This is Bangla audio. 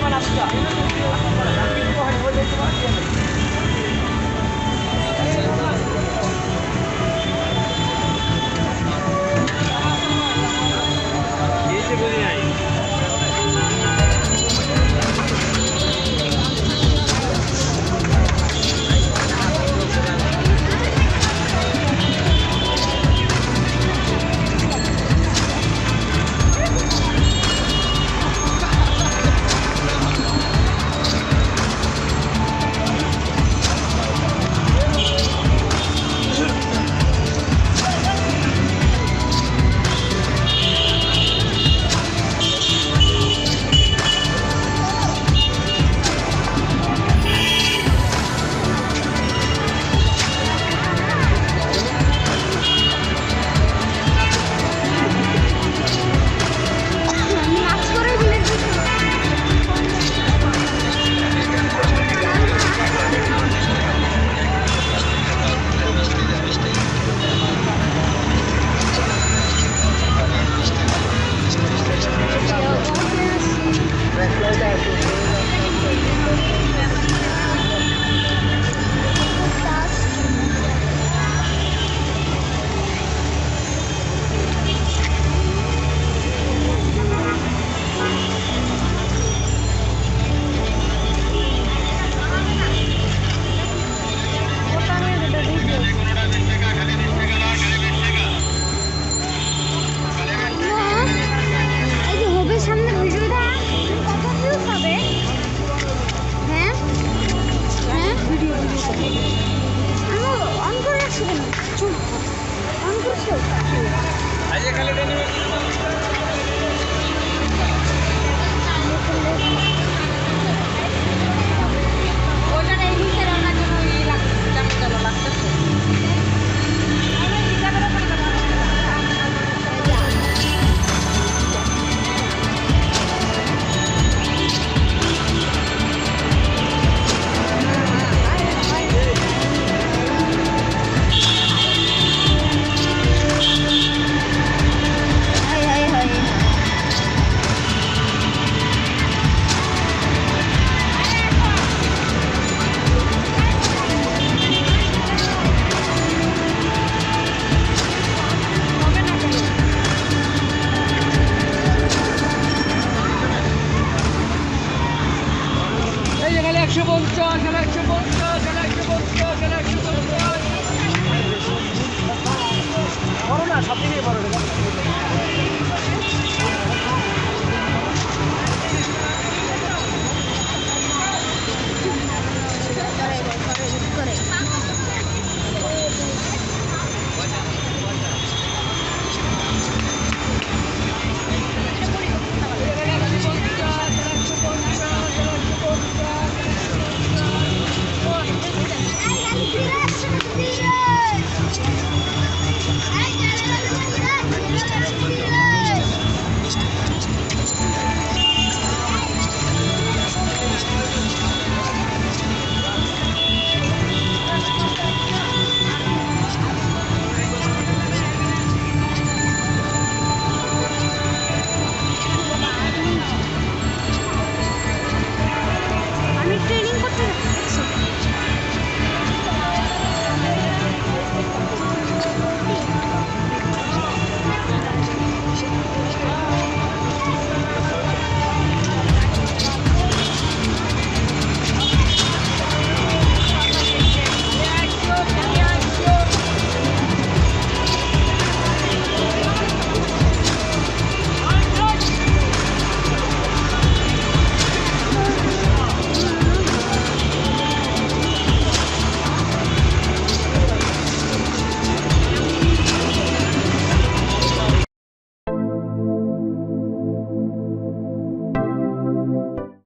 まらった。আমি অন করে আসব না চুপ অন করে আসব আজ এখানে একশো পঞ্চাশ আর একশো পঞ্চাশ আর একশো পঞ্চাশ আর একশো পঞ্চাশ বড় সব থেকে বড়